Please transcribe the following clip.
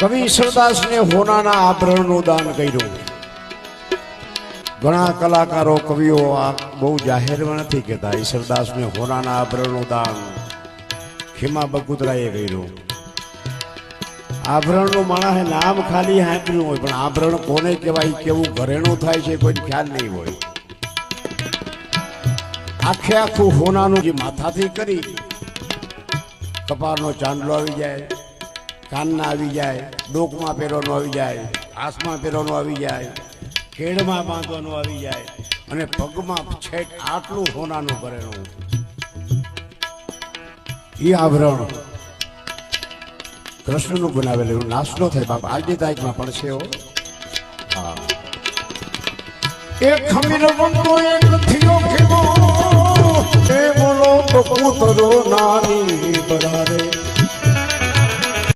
કવિ ઈશ્વરદાસને હોનાના આભરણનું દાન કર્યું. ઘણા કલાકારો, કવિઓ આ બહુ જાહેરમાં નથી કહેતા. ઈશ્વરદાસને હોનાના આભરણનું દાન ખીમા બગુદરાએ કર્યું. આભરણનું માણસે નામ ખાલી સાંભળ્યું હોય, પણ આભરણ કોને કહેવાય, કેવું ઘરેણું થાય છે કોઈ ખ્યાલ નહીં હોય. આખે આખું હોનાનું જે માથાથી કરી, કપાળનો ચાંદલો આવી જાય. કાનના આવી જાય, ડોકમાં પહેરવાનું આવી જાય, હાથમાં પહેરવાનું આવી જાય, ખેડમાં બાંધવાનું આવી જાય, અને પગમાં છેક આટલું હોનાનું ભરેલું. એ આવરણ કૃષ્ણનું બનાવેલું નાશ ન થાય, બાપા આજની તારીખમાં પણ છે હો. એક ખમીર બનતો એક થયો ખેમો, એ બોલો તો કૂતરો નાની બરારે